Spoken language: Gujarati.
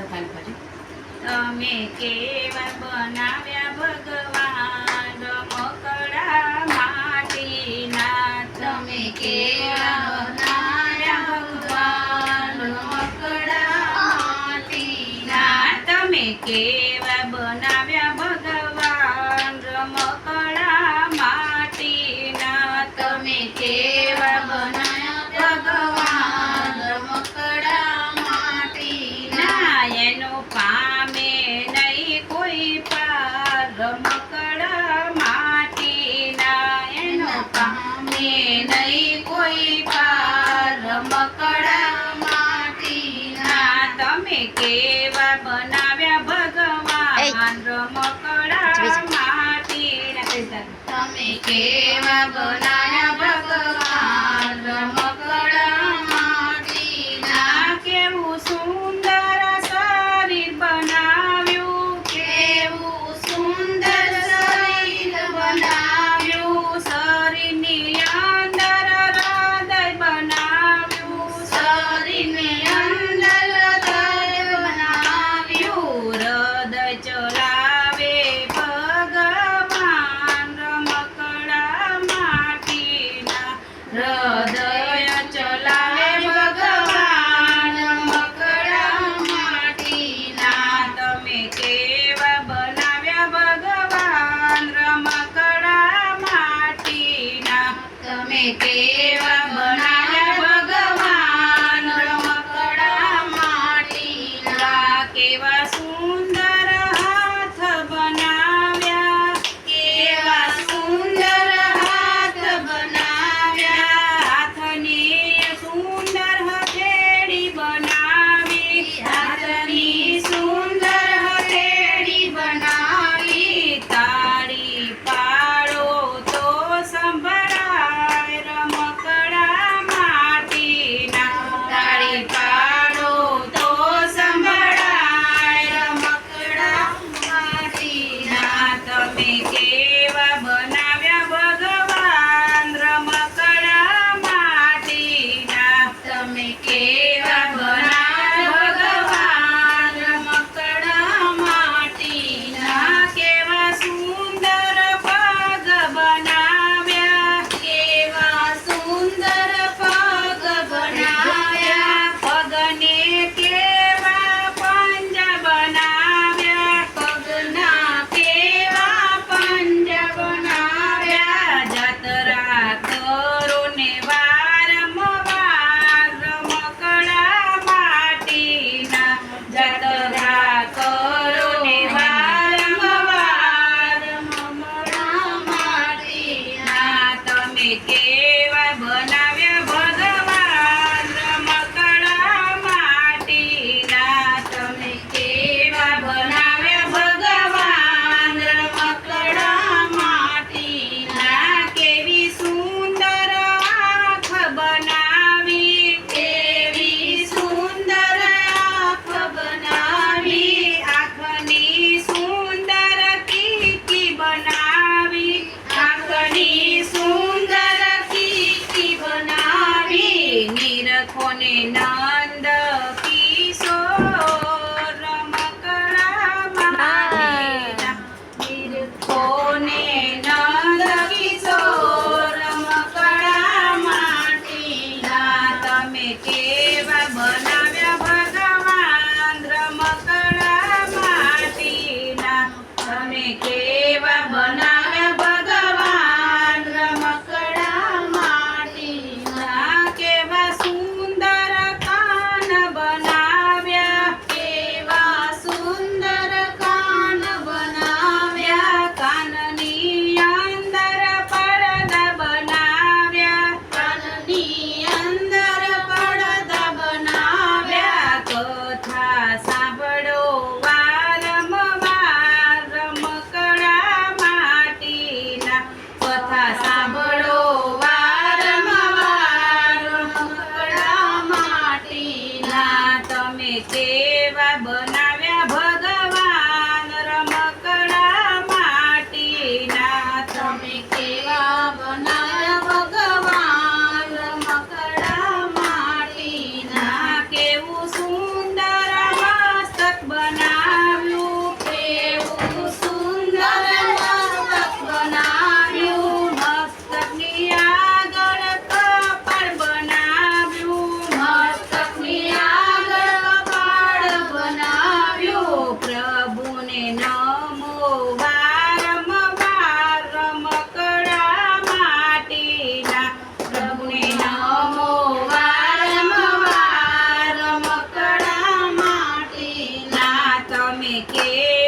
તો ખાલી પછી. તમે કેવા બનાવ્યા ભગવાન રમકડા માટીના તમે કેવા બનાવ્યા ભગવાન રમકડા માટીના તમે કેવા કેવા બનાવ્યા ભગવાન. રમકડા તમે કેવા બનાવ્યા? ಕೇವ અમે તેવા બન તમે